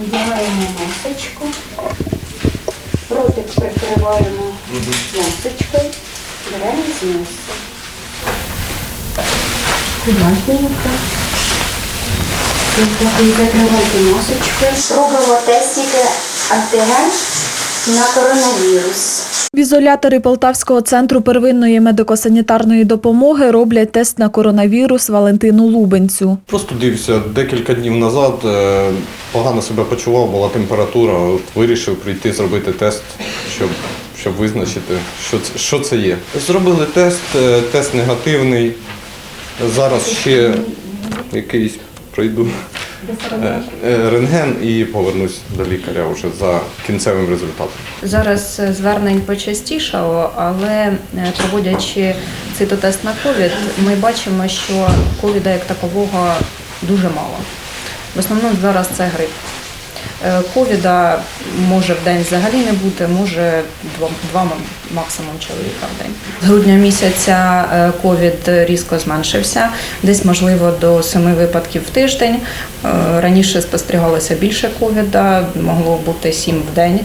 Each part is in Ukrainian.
Одягаємо масочку, ротик прикриваємо масочкою, беремо з носа. Акуратненько. Закривайте масочкою. Робимо тестики антиген на коронавірус. В ізоляторі Полтавського центру первинної медико-санітарної допомоги роблять тест на коронавірус Валентину Лубенцю. Просто дивився декілька днів назад, е, погано себе почував, була температура. От вирішив прийти зробити тест, щоб, щоб визначити, що це, що це є. Зробили тест, е, тест негативний. Зараз ще якийсь пройду рентген і повернусь до лікаря вже за кінцевим результатом. Зараз е, звернень почастішало, але е, проводячи цитотест на ковід, ми бачимо, що ковіда як такового дуже мало. В основному зараз це грип. Е, Ковіда може в день взагалі не бути, може два, два максимум чоловіка в день. З грудня місяця е, ковід різко зменшився, десь можливо до семи випадків в тиждень. Е, Раніше спостерігалося більше ковіда, могло бути сім в день.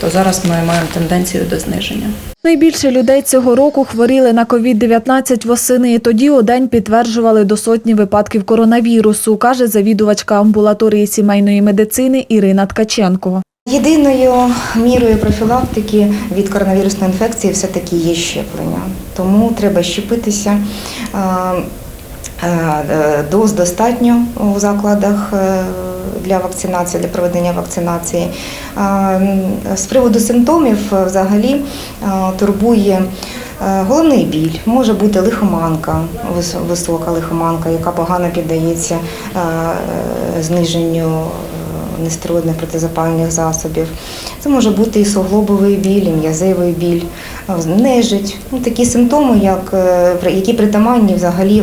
То зараз ми маємо тенденцію до зниження. Найбільше людей цього року хворіли на COVID-19 восени. і Тоді у день підтверджували до сотні випадків коронавірусу, каже завідувачка амбулаторії сімейної медицини Ірина Ткаченко. Єдиною мірою профілактики від коронавірусної інфекції все-таки є щеплення. Тому треба щепитися. Е, е, Доз достатньо у закладах е, для вакцинації, для проведення вакцинації. З приводу симптомів е, взагалі е, турбує е, головний біль, може бути лихоманка, висока лихоманка, яка погано піддається зниженню нестероїдних протизапальних засобів. Це може бути і суглобовий біль, і м'язевий біль, нежить. Ну, такі симптоми, як, які притаманні взагалі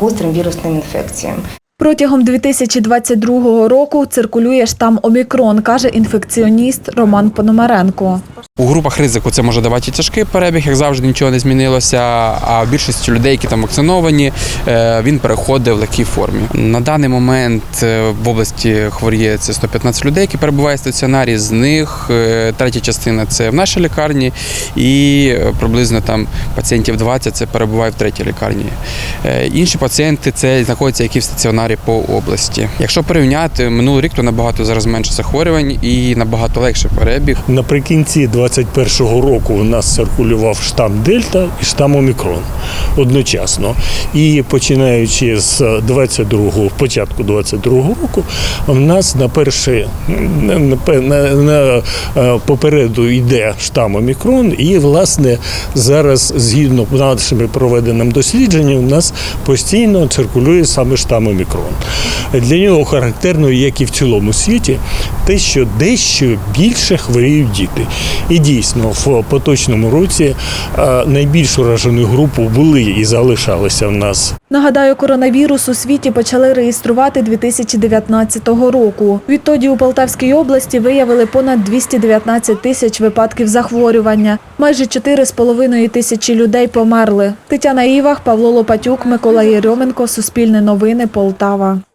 гострим вірусним інфекціям. Протягом 2022 року циркулює штам Омікрон, каже інфекціоніст Роман Пономаренко. У групах ризику це може давати тяжкий перебіг, як завжди нічого не змінилося. А в більшості людей, які там вакциновані, е, він переходить в легкій формі. На даний момент е, в області хворіє це 115 людей, які перебувають в стаціонарі. З них е, третя частина це в нашій лікарні, і приблизно там пацієнтів 20 це перебуває в третій лікарні. Інші пацієнти це знаходяться які в стаціонарі по області. Якщо порівняти минулий рік, то набагато зараз менше захворювань і набагато легший перебіг. Наприкінці 2021 року у нас циркулював штам Дельта і штам Омікрон одночасно. І починаючи з 22-го, початку 22-го року, в нас на перше на, на, на, е, попереду йде штам Омікрон, і власне зараз, згідно нашими проведеним дослідженням, у нас постійно циркулює саме штам Омікрон. Для нього характерно, як і в цілому світі, те, що дещо більше хворіють діти. І дійсно, в поточному році е, найбільш ураженою групою були і залишалися в нас Нагадаю, коронавірус у світі почали реєструвати 2019 року. Відтоді у Полтавській області виявили понад 219 тисяч випадків захворювання. Майже 4,5 тисячі людей померли. Тетяна Івах, Павло Лопатюк, Микола Єрьоменко, Суспільне новини, Полтава. da war.